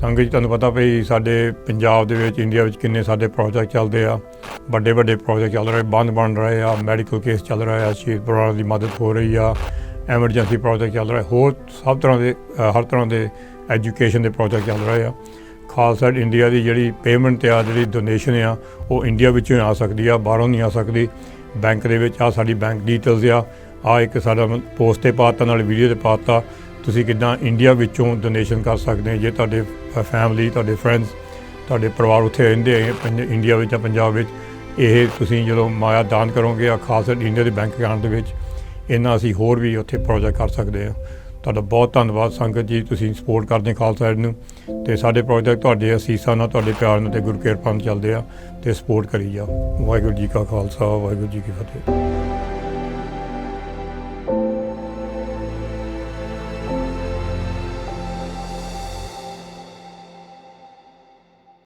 ਸੰਗਤ ਜੀ, ਤੁਹਾਨੂੰ ਪਤਾ ਭਈ ਸਾਡੇ ਪੰਜਾਬ ਦੇ ਵਿੱਚ, ਇੰਡੀਆ ਵਿੱਚ ਕਿੰਨੇ ਸਾਡੇ ਪ੍ਰੋਜੈਕਟ ਚੱਲਦੇ ਆ। ਵੱਡੇ ਵੱਡੇ ਪ੍ਰੋਜੈਕਟ ਚੱਲ ਰਹੇ, ਬੰਦ ਬਣ ਰਹੇ ਆ ਮੈਡੀਕਲ ਕੇਸ ਚੱਲ ਰਿਹਾ ਆ, ਸ਼ਹੀਦ ਪਰਿਵਾਰ ਦੀ ਮਦਦ ਹੋ ਰਹੀ ਆ ਐਮਰਜੈਂਸੀ ਪ੍ਰੋਜੈਕਟ ਚੱਲ ਰਿਹਾ, ਹੋਰ ਸਭ ਤਰ੍ਹਾਂ ਦੇ ਹਰ ਤਰ੍ਹਾਂ ਦੇ ਐਜੂਕੇਸ਼ਨ ਦੇ ਪ੍ਰੋਜੈਕਟ ਚੱਲ ਰਹੇ ਆ। ਖਾਲਸਾ ਇੰਡੀਆ ਦੀ ਜਿਹੜੀ ਪੇਮੈਂਟ ਆ, ਜਿਹੜੀ ਡੋਨੇਸ਼ਨ ਆ, ਉਹ ਇੰਡੀਆ ਵਿੱਚੋਂ ਹੀ ਆ ਸਕਦੀ ਆ, ਬਾਹਰੋਂ ਨਹੀਂ ਆ ਸਕਦੀ। ਬੈਂਕ ਦੇ ਵਿੱਚ ਆ ਸਾਡੀ ਬੈਂਕ ਡੀਟੇਲਸ ਆ ਆ ਇੱਕ ਸਾਡਾ ਪੋਸਟ ਤੇ ਪਾਤਾ, ਨਾਲ ਵੀਡੀਓ ਤੇ ਪਾਤਾ। ਤੁਸੀਂ ਕਿੱਦਾਂ ਇੰਡੀਆ ਵਿੱਚੋਂ ਡੋਨੇਸ਼ਨ ਕਰ ਸਕਦੇ ਜੇ ਤੁਹਾਡੇ ਫੈਮਿਲੀ ਤੁਹਾਡੇ ਫਰੈਂਡਸ ਤੁਹਾਡੇ ਪਰਿਵਾਰ ਉੱਥੇ ਰਹਿੰਦੇ ਹੈ ਪੰਜ- ਇੰਡੀਆ ਵਿੱਚ ਜਾਂ ਪੰਜਾਬ ਵਿੱਚ, ਇਹ ਤੁਸੀਂ ਜਦੋਂ ਮਾਇਆ ਦਾਨ ਕਰੋਗੇ ਆ ਖਾਸ ਇੰਡੀਆ ਦੇ ਬੈਂਕ ਅਕਾਊਂਟ ਦੇ ਵਿੱਚ, ਇਹਨਾਂ ਅਸੀਂ ਹੋਰ ਵੀ ਉੱਥੇ ਪ੍ਰੋਜੈਕਟ ਕਰ ਸਕਦੇ ਹਾਂ। ਤੁਹਾਡਾ ਬਹੁਤ ਧੰਨਵਾਦ ਸੰਗਤ ਜੀ, ਤੁਸੀਂ ਸਪੋਰਟ ਕਰਦੇ ਖਾਲਸਾ ਏਡ ਨੂੰ। ਤੇ ਸਾਡੇ ਪ੍ਰੋਜੈਕਟ ਤੁਹਾਡੇ ਅਸੀਸਾਂ ਨਾਲ, ਤੁਹਾਡੇ ਪਿਆਰ ਨਾਲ ਤੇ ਗੁਰੂ ਕਿਰਪਾ ਨਾਲ ਚੱਲਦੇ ਆ ਤੇ ਸਪੋਰਟ ਕਰੀ ਜਾਓ। ਵਾਹਿਗੁਰੂ ਜੀ ਕਾ ਖਾਲਸਾ, ਵਾਹਿਗੁਰੂ ਜੀ ਕੀ ਫਤਿਹ।